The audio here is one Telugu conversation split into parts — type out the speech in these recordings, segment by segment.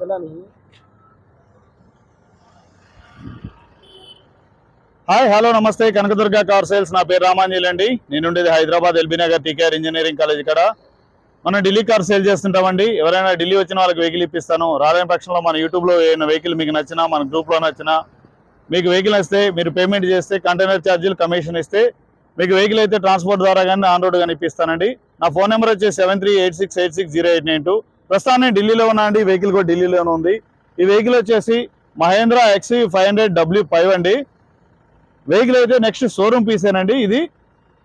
चला नहीं hi hello namaste Kanakadurga car sales నా పేరు రామాంజలి అండి నేను ఉండేది Hyderabad LB Nagar TKR engineering college ఇక్కడ మనం ఢిల్లీ కార్ సేల్ చేస్తుంటామండి ఎవరైనా ఢిల్లీ వచ్చిన వాళ్ళకి వెహికల్ ఇప్పిస్తాను రాలేని పక్షంలో మన యూట్యూబ్లో ఏమైనా వెహికల్ మీకు నచ్చినా మన గ్రూప్లో నచ్చినా మీకు వెహికల్ వస్తే మీరు పేమెంట్ చేస్తే కంటైనర్ ఛార్జీలు కమిషన్ ఇస్తే మీకు వెహికల్ అయితే ట్రాన్స్పోర్ట్ ద్వారా కానీ ఆన్ రోడ్ కానీ ఇప్పిస్తానండి నా ఫోన్ నెంబర్ వచ్చేసి seven three eight six eight six zero eight nine two ప్రస్తుతాన్ని ఢిల్లీలో ఉన్నాయండి. వెహికల్ కూడా ఢిల్లీలోనే ఉంది. ఈ వెహికల్ వచ్చేసి Mahindra XUV five hundred W five అండి. వెహికల్ అయితే నెక్స్ట్ షోరూమ్ పీసేనండి ఇది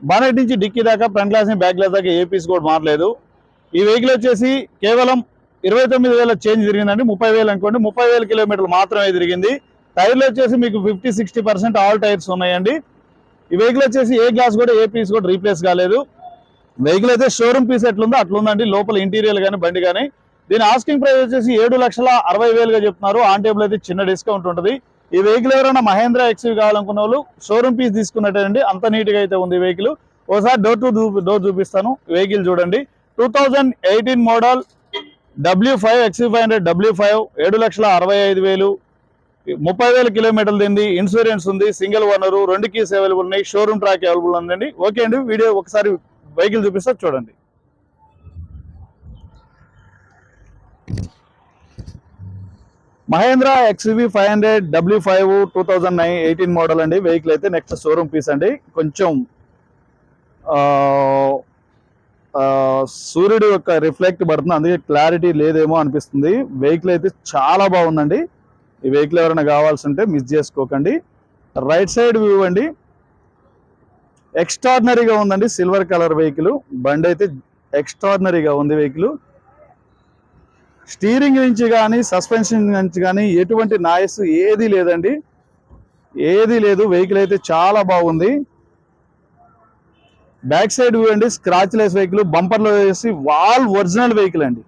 బానెట్ నుంచి డిక్కీ దాకా ఫ్రంట్ గ్లాస్ నుంచి బ్యాక్ గ్లాస్ దాకా ఏ పీస్ కూడా మారలేదు. ఈ వెహికల్ వచ్చేసి కేవలం ఇరవై తొమ్మిది వేల చేంజ్ తిరిగిందండి. ముప్పై వేలు అనుకోండి. ముప్పై వేల కిలోమీటర్లు మాత్రమే తిరిగింది. టైర్లు వచ్చేసి మీకు fifty sixty percent all tyres ఉన్నాయండి. ఈ వెహికల్ వచ్చేసి ఏ గ్లాస్ కూడా ఏ పీస్ కూడా రీప్లేస్ కాలేదు. వెహికల్ అయితే షోరూమ్ పీస్ ఎట్లుందో అట్లుందండి. లోపల ఇంటీరియర్ కానీ బండి కానీ దీని ఆస్కింగ్ ప్రైస్ వచ్చేసి ఏడు లక్షల అరవై వేలుగా చెప్తున్నారు. ఆన్ టేబుల్ అయితే చిన్న డిస్కౌంట్ ఉంటుంది. ఈ వెహికల్ ఎవరైనా మహేంద్ర ఎక్స్వి కావాలనుకున్న వాళ్ళు షోరూమ్ పీస్ తీసుకున్నట్టండి అంత నీట్గా అయితే ఉంది వెహికల్ ఒకసారి డోర్ టు డోర్ చూపిస్తాను. వెహికల్ చూడండి. Two thousand eighteen model W five XUV five hundred W five ఏడు లక్షల అరవై ఐదు వేలు. ముప్పై వేల కిలోమీటర్లు దింది ఇన్సూరెన్స్ ఉంది. సింగిల్ ఓనరు రెండు కీస్ అవైలబుల్ ఉన్నాయి. షోరూమ్ ట్రాక్ అవైలబుల్ ఉందండి. ఓకే అండి. వీడియో ఒకసారి వెహికల్ చూపిస్తా చూడండి. Mahindra XUV five hundred W five two thousand nine eighteen model అండి. వెహికల్ అయితే నెక్స్ట్ షోరూమ్ పీస్ అండి. కొంచెం సూర్యుడు యొక్క రిఫ్లెక్ట్ పడుతుంది. అందుకే క్లారిటీ లేదేమో అనిపిస్తుంది. వెహికల్ అయితే చాలా బాగుందండి. ఈ వెహికల్ ఎవరైనా కావాల్సి ఉంటే మిస్ చేసుకోకండి. రైట్ సైడ్ వ్యూ అండి. ఎక్స్ట్రాడినరీగా ఉందండి సిల్వర్ కలర్ వెహికల్ బండి అయితే ఎక్స్ట్రాడినరీగా ఉంది వెహికల్ స్టీరింగ్ నుంచి కానీ సస్పెన్షన్ నుంచి కానీ ఎటువంటి నాయస్ ఏది లేదండి. ఏది లేదు వెహికల్ అయితే చాలా బాగుంది. బ్యాక్ సైడ్ అండి స్క్రాచ్ లెస్ వెహికల్ బంపర్లో వేసి వాల్ ఒరిజినల్ వెహికల్ అండి.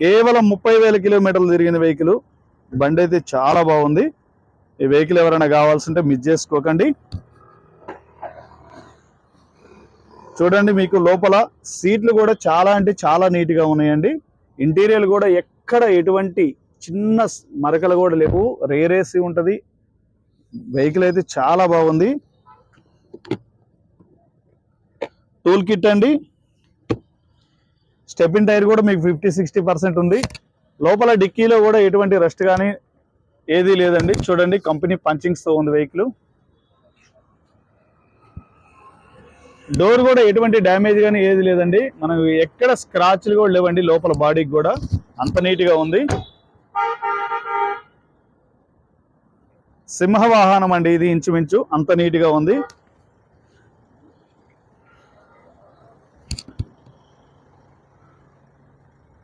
కేవలం ముప్పై వేల కిలోమీటర్లు తిరిగిన వెహికల్ బండి అయితే చాలా బాగుంది. ఈ వెహికల్ ఎవరైనా కావాల్సింటే మిస్ చేసుకోకండి. చూడండి మీకు లోపల సీట్లు కూడా చాలా అంటే చాలా నీట్గా ఉన్నాయండి. ఇంటీరియర్ కూడా ఎక్కడ ఎటువంటి చిన్న మరకలు కూడా లేవు. రేరేసి ఉంటుంది. వెహికల్ అయితే చాలా బాగుంది. టూల్ కిట్ అండి. స్టెపిన్ టైర్ కూడా మీకు ఫిఫ్టీ సిక్స్టీ పర్సెంట్ ఉంది. లోపల డిక్కీలో కూడా ఎటువంటి రస్ట్ కానీ ఏదీ లేదండి. చూడండి కంపెనీ పంచింగ్స్తో ఉంది వెహికల్. డోర్ కూడా ఎటువంటి డ్యామేజ్ కానీ ఏది లేదండి. మనకు ఎక్కడ స్క్రాచ్లు కూడా లేవండి లోపల బాడీకి కూడా. అంత నీట్గా ఉంది. సింహ వాహనం అండి ఇది ఇంచుమించు. అంత నీట్గా ఉంది.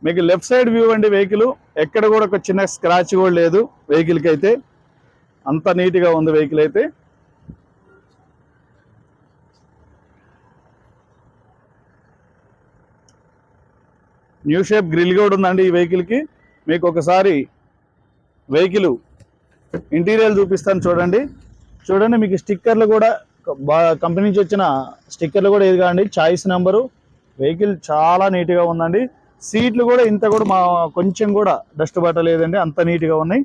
మీకు లెఫ్ట్ సైడ్ వ్యూ అండి వెహికల్ ఎక్కడ కూడా ఒక చిన్న స్క్రాచ్ కూడా లేదు వెహికల్కి అయితే. అంత నీట్గా ఉంది వెహికల్ అయితే. న్యూ షేప్ గ్రిల్ కూడా ఉందండి ఈ వెహికల్కి మీకు ఒకసారి వెహికల్ ఇంటీరియర్ చూపిస్తాను చూడండి. చూడండి మీకు స్టిక్కర్లు కూడా కంపెనీ నుంచి వచ్చిన స్టిక్కర్లు కూడా ఇది కాండి చాయిస్ నెంబరు. వెహికల్ చాలా నీట్గా ఉందండి. సీట్లు కూడా ఇంత కూడా మా కొంచెం కూడా డస్ట్ పట్టలేదండి అంత నీట్గా ఉన్నాయి.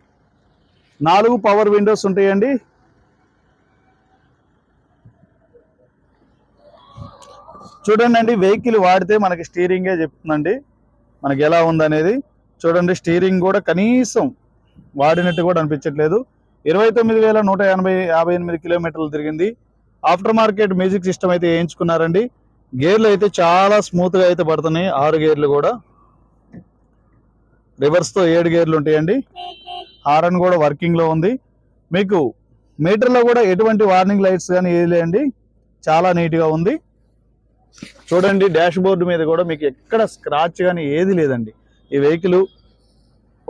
నాలుగు పవర్ విండోస్ ఉంటాయండి. చూడండి అండి వెహికల్ వాడితే మనకి స్టీరింగే చెప్తుందండి. మనకి ఎలా ఉందనేది చూడండి స్టీరింగ్ కూడా కనీసం వాడినట్టు కూడా అనిపించట్లేదు. ఇరవై తొమ్మిది వేల నూట ఎనభై యాభై ఎనిమిది కిలోమీటర్లు తిరిగింది. ఆఫ్టర్ మార్కెట్ మ్యూజిక్ సిస్టమ్ అయితే వేయించుకున్నారండి. గేర్లు అయితే చాలా స్మూత్గా అయితే పడుతున్నాయి. ఆరు గేర్లు కూడా. రివర్స్తో ఏడు గేర్లు ఉంటాయండి. హారన్ కూడా వర్కింగ్లో ఉంది. మీకు మీటర్లో కూడా ఎటువంటి వార్నింగ్ లైట్స్ కానీ ఏది లేండి చాలా నీట్గా ఉంది. చూడండి డాష్ బోర్డు మీద కూడా మీకు ఎక్కడ స్క్రాచ్ కానీ ఏది లేదండి. ఈ వెహికల్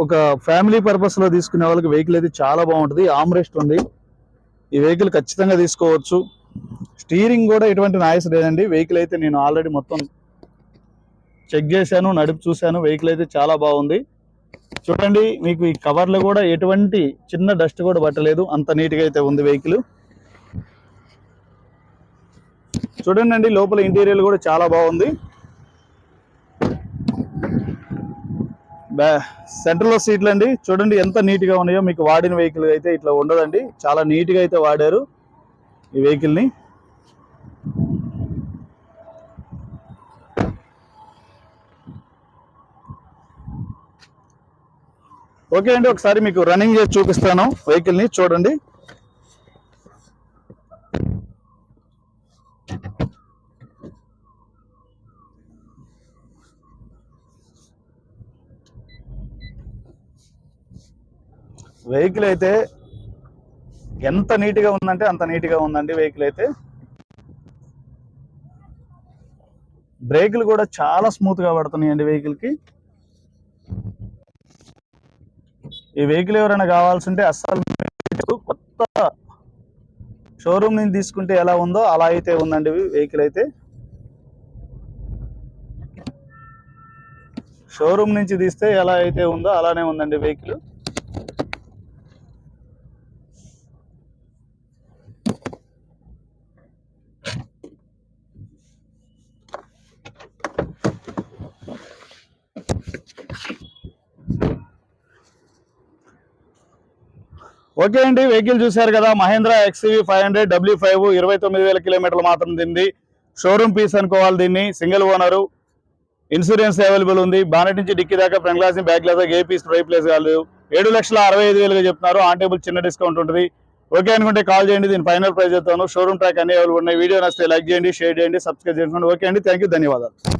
ఒక ఫ్యామిలీ పర్పస్లో తీసుకునే వాళ్ళకి వెహికల్ అయితే చాలా బాగుంటుంది. ఆమ్రెస్ట్ ఉంది. ఈ వెహికల్ ఖచ్చితంగా తీసుకోవచ్చు. స్టీరింగ్ కూడా ఎటువంటి నాయస్ లేదండి. వెహికల్ అయితే నేను ఆల్రెడీ మొత్తం చెక్ చేశాను నడిపి చూశాను. వెహికల్ అయితే చాలా బాగుంది. చూడండి మీకు ఈ కవర్లు కూడా ఎటువంటి చిన్న డస్ట్ కూడా పట్టలేదు. అంత నీట్గా అయితే ఉంది వెహికల్ చూడండి అండి లోపల ఇంటీరియర్ కూడా చాలా బాగుంది. బ్యా సీట్లు అండి. చూడండి ఎంత నీట్గా ఉన్నాయో మీకు వాడిన వెహికల్ అయితే ఇట్లా ఉండదండి. చాలా నీట్గా అయితే వాడారు ఈ వెహికల్ని. ఓకే అండి ఒకసారి మీకు రన్నింగ్ చేసి చూపిస్తాను వెహికల్ని. చూడండి. వెహికల్ అయితే ఎంత నీట్గా ఉందంటే అంత నీట్గా ఉందండి వెహికల్ అయితే. బ్రేకులు కూడా చాలా స్మూత్గా పడుతున్నాయండి వెహికల్కి ఈ వెహికల్ ఎవరైనా కావాల్సి ఉంటే అస్సలు కొత్త షోరూమ్ నుంచి తీసుకుంటే ఎలా ఉందో అలా అయితే ఉందండి వెహికల్ అయితే. షోరూమ్ నుంచి తీస్తే ఎలా అయితే ఉందో అలానే ఉందండి వెహికల్ ఓకే అండి వెహికల్ చూశారు కదా Mahindra XUV five hundred W five ఇరవై తొమ్మిది వేల కిలోమీటర్లు మాత్రం దింది షోరూమ్ పీస్ అనుకోవాలి దీన్ని సింగిల్ ఓనరు ఇన్సూరెన్స్ అవైలబుల్ ఉంది. బానెట్ నుంచి డిక్కీ దాకా ఫ్రంట్ గ్లాస్ బ్యాక్ గ్లాస్ ఏ పీస్ డ్రై ప్లేస్ కాదు ఏడు లక్షల అరవై ఐదు వేలుగా చెప్తున్నారు. ఆన్ టేబుల్ చిన్న డిస్కౌంట్ ఉంటుంది. ఓకే అనుకుంటే కాల్ చేయండి దీని ఫైనల్ ప్రైస్ చెప్తాను. షోరూమ్ ట్రాక్ అన్ని అవైలబుల్ ఉన్నాయి. వీడియో నచ్చితే లైక్ చేయండి షేర్ చేయండి సబ్స్క్రైబ్ చేసుకోండి ఓకే అండి థ్యాంక్ యూ ధన్యవాదాలు.